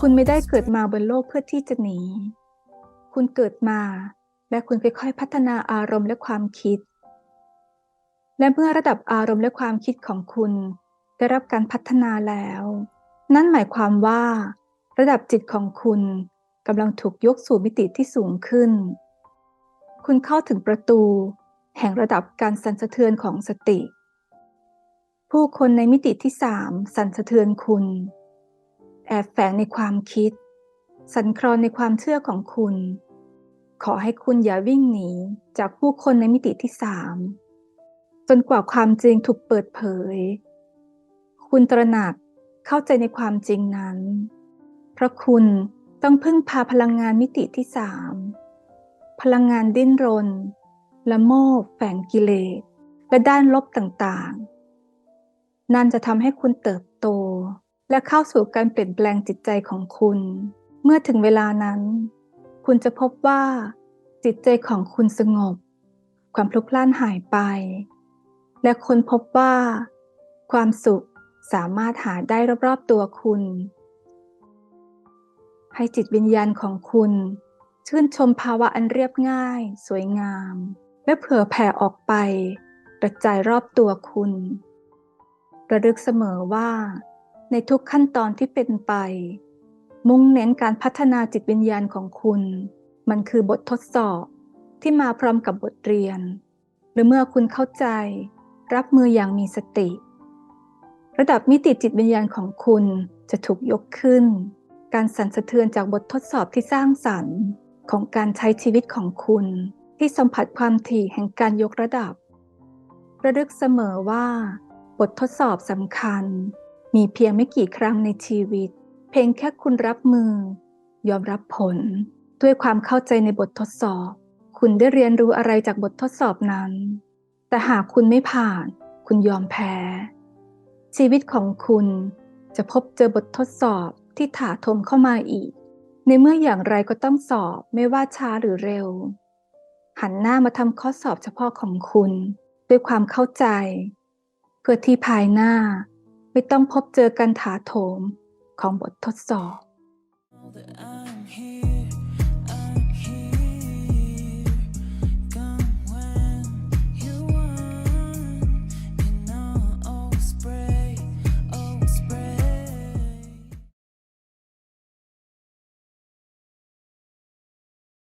คุณไม่ได้เกิดมาบนโลกเพื่อที่จะหนี คุณเกิดมาและคุณค่อยๆพัฒนาอารมณ์และความคิด และเมื่อระดับอารมณ์และความคิดของคุณได้รับการพัฒนาแล้ว นั่นหมายความว่า ระดับจิตของคุณกำลังถูกยกสู่มิติที่สูงขึ้น คุณเข้าถึงประตู แห่งระดับการสั่นสะเทือนของสติ ผู้คนในมิติที่สามสั่นสะเทือนคุณ แอบแฝงในความคิด สันคลอนในความเชื่อของคุณ ขอให้คุณอย่าวิ่งหนีจากผู้คนในมิติที่สามจนกว่าความจริงถูกเปิดเผย คุณตระหนักเข้าใจในความจริงนั้น เพราะคุณต้องพึ่งพาพลังงานมิติที่สาม พลังงานดิ้นรน ละโมบแฝงกิเลส และด้านลบต่างๆ นั่นจะทำให้คุณเติบโต และเข้าสู่การเปลี่ยนแปลงจิตใจของคุณ เมื่อถึงเวลานั้น คุณจะพบว่า จิตใจของคุณสงบ ความพลุกพล่านหายไป และคนพบว่า ความสุขสามารถหาได้รอบๆตัวคุณ ให้จิตวิญญาณของคุณ ชื่นชมภาวะอันเรียบง่าย สวยงาม และเผื่อแผ่ออกไปกระจายรอบตัวคุณ ระลึกเสมอว่า ในทุกขั้นตอนที่เป็นไป มุ่งเน้นการพัฒนาจิตวิญญาณของคุณ มันคือบททดสอบที่มาพร้อมกับบทเรียน หรือเมื่อคุณเข้าใจ รับมืออย่างมีสติ ระดับมิติจิตวิญญาณของคุณจะถูกยกขึ้น การสั่นสะเทือนจากบททดสอบที่สร้างสรรค์ ของการใช้ชีวิตของคุณที่สัมผัสความถี่แห่งการยกระดับ ระลึกเสมอว่าบททดสอบสำคัญ มีเพียงไม่กี่ครั้งในชีวิต เพียงแค่คุณรับมือ ยอมรับผล ด้วยความเข้าใจในบททดสอบ คุณได้เรียนรู้อะไรจากบททดสอบนั้น แต่หากคุณไม่ผ่าน คุณยอมแพ้ ชีวิตของคุณจะพบเจอบททดสอบที่ถาโถมเข้ามาอีก ในเมื่ออย่างไรก็ต้องสอบไม่ว่าช้าหรือเร็ว หันหน้ามาทำข้อสอบเฉพาะของคุณ ด้วยความเข้าใจ เพื่อที่ภายหน้า ไม่ต้องพบเจอกันถาโถมของบททดสอบ